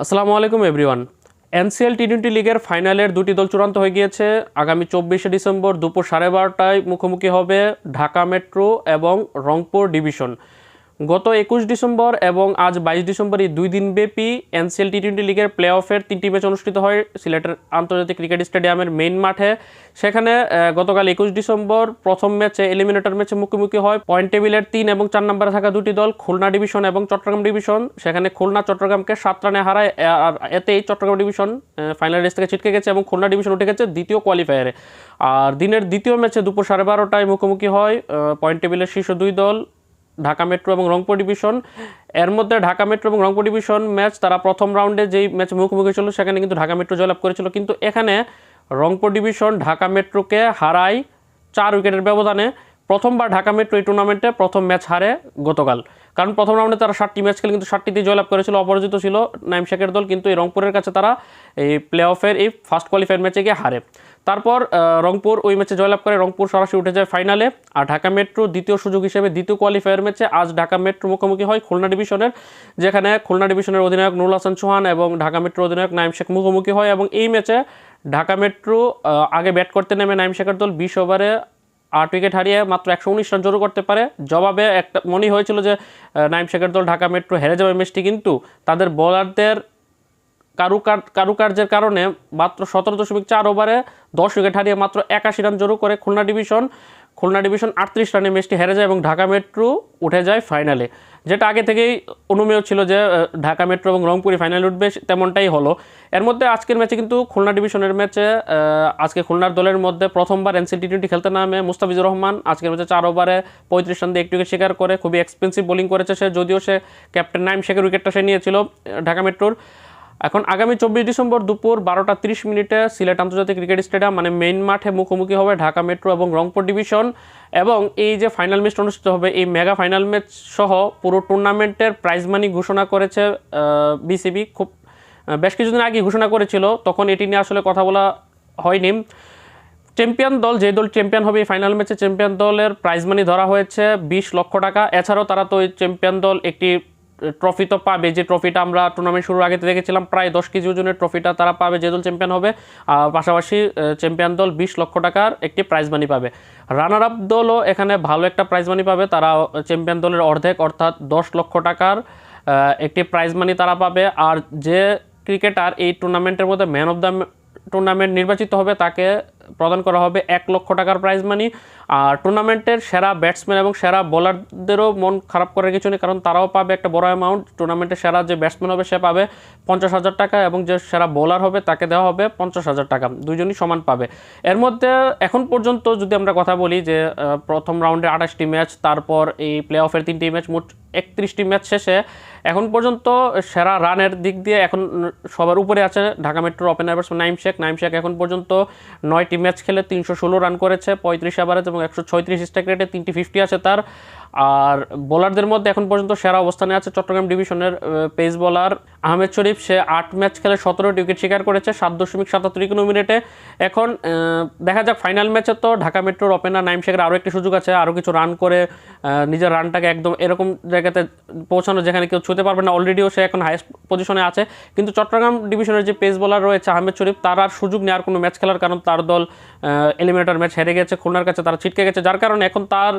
আসসালামু আলাইকুম, everyone. NCL T twenty লিগের ফাইনালের দুটি দল চূড়ান্ত হয়ে গিয়েছে। আগামী চব্বিশে ডিসেম্বর দুপুর সাড়ে বারোটায় মুখোমুখি হবে ঢাকা মেট্রো এবং রংপুর ডিভিশন। গত একুশ ডিসেম্বর এবং আজ বাইশ ডিসেম্বর এই দুই দিনব্যাপী এনসিএল টি টোয়েন্টি লিগের প্লে অফের তিনটি ম্যাচ অনুষ্ঠিত হয় সিলেটের আন্তর্জাতিক ক্রিকেট স্টেডিয়ামের মেইন মাঠে। সেখানে গতকাল একুশ ডিসেম্বর প্রথম ম্যাচে এলিমিনেটর ম্যাচে মুখোমুখি হয় পয়েন্ট টেবিলের তিন এবং চার নম্বরে থাকা দুটি দল, খুলনা ডিভিশন এবং চট্টগ্রাম ডিভিশন সেখানে খুলনা চট্টগ্রামকে সাত রানে হারায় আর এতেই চট্টগ্রাম ডিভিশন ফাইনাল রেস থেকে ছিটকে গেছে এবং খুলনা ডিভিশন উঠে গেছে দ্বিতীয় কোয়ালিফায়ারে আর দিনের দ্বিতীয় ম্যাচে দুপুর সাড়ে বারোটায় মুখোমুখি হয় পয়েন্ট টেবিলের শীর্ষ দুই দল ঢাকা মেট্রো এবং রংপুর ডিভিশন। এর মধ্যে ঢাকা মেট্রো এবং রংপুর ডিভিশন ম্যাচ, তারা প্রথম রাউন্ডে যেই ম্যাচ মুখোমুখি ছিল সেখানে কিন্তু ঢাকা মেট্রো জয়লাভ করেছিল। কিন্তু এখানে রংপুর ডিভিশন ঢাকা মেট্রোকে হারায় চার উইকেটের ব্যবধানে। প্রথমবার ঢাকা মেট্রো এই টুর্নামেন্টে প্রথম ম্যাচ হারে গতকাল। কারণ প্রথম রাউন্ডে তারা ষাটটি ম্যাচ খেলে, কিন্তু ষাটটিতেই জয়লাভ করেছিল, অপরাজিত ছিল নাইম শেখের দল, কিন্তু এই রংপুরের কাছে তারা এই প্লে অফের এই ফার্স্ট কোয়ালিফায়ার ম্যাচে গিয়ে হারে। তারপর রংপুর ওই ম্যাচে জয়লাভ করে, রংপুর সরাসরি উঠে যায় ফাইনালে আর ঢাকা মেট্রো দ্বিতীয় সুযোগ হিসেবে দ্বিতীয় কোয়ালিফায়ার ম্যাচে আজ ঢাকা মেট্রো মুখোমুখি হয় খুলনা ডিভিশনের যেখানে খুলনা ডিভিশনের অধিনায়ক নুরুল হাসান চৌহান এবং ঢাকা মেট্রো অধিনায়ক নাইম শেখ মুখোমুখি হয়। এবং এই ম্যাচে ঢাকা মেট্রো আগে ব্যাট করতে নেমে নাইম শেখের দল বিশ ওভারে আট উইকেট হারিয়ে মাত্র একশো উনিশ রান জোর করতে পারে। জবাবে একটা মনে হয়েছিল যে নাইম শেখের দল ঢাকা মেট্রো হেরে যাবে ম্যাচটি, কিন্তু তাদের বোলারদের কারুকার, কারুকার্যের কারণে মাত্র সতেরো দশমিক চার ওভারে দশ উইকেট হারিয়ে মাত্র একাশি রান জড়ো করে খুলনা ডিভিশন। খুলনা ডিভিশন আটত্রিশ রানে ম্যাচটি হেরে যায় এবং ঢাকা মেট্রো উঠে যায় ফাইনালে। যেটা আগে থেকেই অনুমেয় ছিল যে ঢাকা মেট্রো এবং রংপুরি ফাইনালে উঠবে তেমনটাই হলো। এর মধ্যে আজকের ম্যাচে কিন্তু খুলনা ডিভিশনের ম্যাচে আজকে খুলনার দলের মধ্যে প্রথমবার এনসিল টি টোয়েন্টি খেলতে নামে মুস্তাফিজুর রহমান। আজকের ম্যাচে চার ওভারে পঁয়ত্রিশ রান দিয়ে একটি শিকার করে, খুবই এক্সপেন্সিভ বোলিং করেছে সে, যদিও সে ক্যাপ্টেন নাইম শেখের উইকেটটা সে নিয়েছিল ঢাকা মেট্রোর। এখন আগামী চব্বিশ ডিসেম্বর দুপুর বারোটা তিরিশ মিনিটে সিলেট আন্তর্জাতিক ক্রিকেট স্টেডিয়াম মানে মেইন মাঠে মুখোমুখি হবে ঢাকা মেট্রো এবং রংপুর ডিভিশন এবং এই যে ফাইনাল ম্যাচটা অনুষ্ঠিত হবে, এই মেগা ফাইনাল ম্যাচ সহ পুরো টুর্নামেন্টের প্রাইজ মানি ঘোষণা করেছে বিসিবি খুব বেশ কিছুদিন আগে ঘোষণা করেছিল, তখন এটি নিয়ে আসলে কথা বলা হয়নি। চ্যাম্পিয়ন দল, যে দল চ্যাম্পিয়ন হবে এই ফাইনাল ম্যাচে চ্যাম্পিয়ন দলের প্রাইজ মানি ধরা হয়েছে বিশ লক্ষ টাকা। এছাড়াও তারা তো ওই চ্যাম্পিয়ন দল একটি ট্রফি তো পাবে। যে ট্রফিটা আমরা টুর্নামেন্ট শুরুর আগে দেখেছিলাম, প্রায় দশ কেজি ওজনের ট্রফিটা তারা পাবে যে দল চ্যাম্পিয়ন হবে পাশাপাশি চ্যাম্পিয়ন দল বিশ লক্ষ টাকার একটি প্রাইজ মানি পাবে। রানার আপ দলও এখানে ভালো একটা প্রাইজ মানি পাবে। তারা চ্যাম্পিয়ন দলের অর্ধেক, অর্থাৎ দশ লক্ষ টাকার একটি প্রাইজ মানি তারা পাবে। আর যে ক্রিকেটার এই টুর্নামেন্টের মধ্যে ম্যান অফ দ্য টুর্নামেন্ট নির্বাচিত হবে, তাকে প্রদান করা হবে এক লক্ষ টাকার প্রাইজ মানি আর টুর্নামেন্টের সেরা ব্যাটসম্যান এবং সেরা বোলারদেরও মন খারাপ করার কিছু নেই, কারণ তারাও পাবে একটা বড় অ্যামাউন্ট টুর্নামেন্টের সেরা যে ব্যাটসম্যান হবে, সে পাবে পঞ্চাশ হাজার টাকা এবং যে সেরা বোলার হবে, তাকে দেওয়া হবে পঞ্চাশ হাজার টাকা। দুজনই সমান পাবে। এর মধ্যে এখন পর্যন্ত যদি আমরা কথা বলি যে প্রথম রাউন্ডে আঠাশটি ম্যাচ তারপর এই প্লে অফের তিনটি ম্যাচ মোট একত্রিশটি ম্যাচ শেষে এখন পর্যন্ত সেরা রানের দিক দিয়ে এখন সবার উপরে আছে ঢাকা মেট্রোর ওপেনার ব্যাটসম্যান নাইম শেখ। নাইম শেখ এখন পর্যন্ত নয়টি ম্যাচ খেলে তিনশো ষোলো রান করেছে, পঁয়ত্রিশ অ্যাভারেজ এবং একশো ছয়ত্রিশ স্ট্যাক রেটে তিনটি ফিফটি আছে তার আর বোলারদের মধ্যে এখন পর্যন্ত সেরা অবস্থানে আছে চট্টগ্রাম ডিভিশনের পেস বোলার আহমেদ শরীফ। সে আট ম্যাচ খেলে সতেরোটি উইকেট শিকার করেছে, সাত দশমিক সাতাত্তর ইকোনমিনেটে এখন দেখা যাক ফাইনাল ম্যাচে তো ঢাকা মেট্রোর ওপেনার নাইম শেখের আরও একটি সুযোগ আছে আরও কিছু রান করে নিজের রানটাকে একদম এরকম জায়গাতে পৌঁছানো যেখানে কেউ ছুঁতে পারবে না। অলরেডিও সে এখন হাইয়েস্ট পজিশনে আছে। কিন্তু চট্টগ্রাম ডিভিশনের যে পেস বোলার রয়েছে আহমেদ শরীফ, তার আর সুযোগ নেওয়ার কোনো ম্যাচ খেলার, কারণ তার দল এলিমিনেটর ম্যাচ হেরে গেছে, খুলনার কাছে তারা ছিটকে গেছে। যার কারণে এখন তার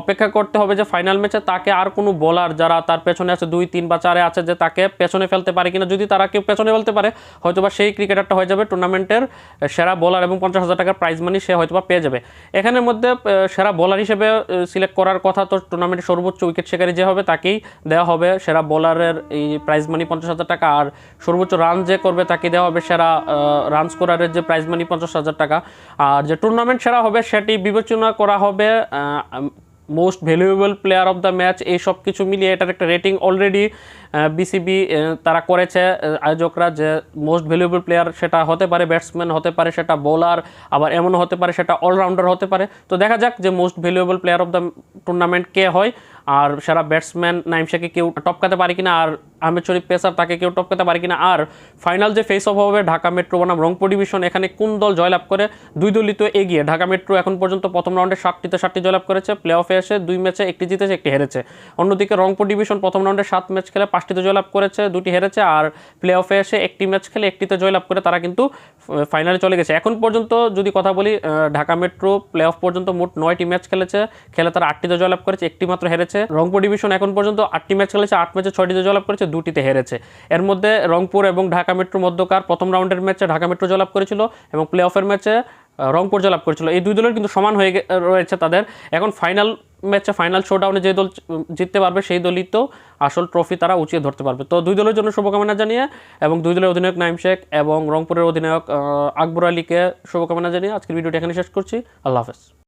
অপেক্ষা করতে হবে যে ফাইনাল ম্যাচে তাকে আর কোনো বোলার যারা তার পেছনে আছে দুই, তিন বা চারে আছে যে তাকে পেছনে ফেলতে পারে কিনা, যদি তারা কেউ পেছনে ফেলতে পারে, হয়তোবা সেই ক্রিকেটারটা হয়ে যাবে টুর্নামেন্টের সেরা বোলার এবং পঞ্চাশ হাজার টাকার প্রাইজ মানি সে হয়তোবা পেয়ে যাবে। এখানের মধ্যে সেরা বোলার হিসেবে সিলেক্ট করার কথা তো টুর্নামেন্টের সর্বোচ্চ উইকেট শিকারী যে হবে তাকেই দেওয়া হবে। সেরা বোলারের এই প্রাইজ মানি পঞ্চাশ হাজার টাকা আর সর্বোচ্চ রান যে করবে তাকে দেওয়া হবে সেরা রান স্কোরারের যে প্রাইজ মানি পঞ্চাশ হাজার টাকা। আর যে টুর্নামেন্ট সেরা হবে সেটি বিবেচনা করা হবে most valuable player of the match, এই সব কিছু মিলিয়ে এটার একটা রেটিং অলরেডি বিসিবি তারা করেছে। আয়োজকরা যে মোস্ট ভ্যালুয়েবল প্লেয়ার সেটা হতে পারে, ব্যাটসম্যান হতে পারে, সেটা বোলার, আবার এমন হতে পারে, সেটা অলরাউন্ডার হতে পারে। তো দেখা যাক যে most valuable player of the tournament কে হয়, আর সেরা ব্যাটসম্যান নাইমশাকে কেউ টপকাতে পারে কিনা, আর আহমেদ শরীফ পেসার, তাকে কেউ টপকাতে পারে কিনা? আর ফাইনাল যে ফেস অফ হবে, ঢাকা মেট্রো বনাম রংপুর ডিভিশন এখানে কোন দল জয়লাভ করে? দুই দলই তো এগিয়ে। ঢাকা মেট্রো এখন পর্যন্ত প্রথম রাউন্ডে সাতটিতে সাতটি জয়লাভ করেছে। প্লে অফে এসে দুই ম্যাচে একটি জিতেছে, একটি হেরেছে। অন্যদিকে রংপুর ডিভিশন প্রথম রাউন্ডে সাত ম্যাচ খেলে পাঁচটিতে জয়লাভ করেছে, দুটি হেরেছে। আর প্লে অফে এসে একটি ম্যাচ খেলে একটিতে জয়লাভ করে তারা কিন্তু ফাইনালে চলে গেছে। এখন পর্যন্ত যদি কথা বলি ঢাকা মেট্রো প্লে অফ পর্যন্ত মোট নয়টি ম্যাচ খেলেছে। খেলে তারা আটটিতে জয়লাভ করেছে একটি মাত্র হেরেছে। রংপুর ডিভিশন এখন পর্যন্ত আটটি ম্যাচ খেলেছে, আট ম্যাচে ছয়টিতে জয়লাভ করেছে। দুটিতে হেরেছে। এর মধ্যে রংপুর এবং ঢাকা মেট্রো মধ্যকার প্রথম রাউন্ডের ম্যাচে ঢাকা মেট্রো জয়লাভ করেছিল এবং প্লে অফের ম্যাচে রংপুর জয়লাভ করেছিল। এই দুই দলের কিন্তু সমান হয়ে রয়েছে তাদের। এখন ফাইনাল ম্যাচে, ফাইনাল শোডাউনে যে দল জিততে পারবে সেই দলই তো আসল ট্রফি তারা উঁচিয়ে ধরতে পারবে। তো দুই দলের জন্য শুভকামনা জানিয়ে এবং দুই দলের অধিনায়ক নাইম শেখ এবং রংপুরের অধিনায়ক আকবর আলীকে শুভকামনা জানিয়ে আজকের ভিডিওটি এখানে শেষ করছি। আল্লাহ হাফেজ।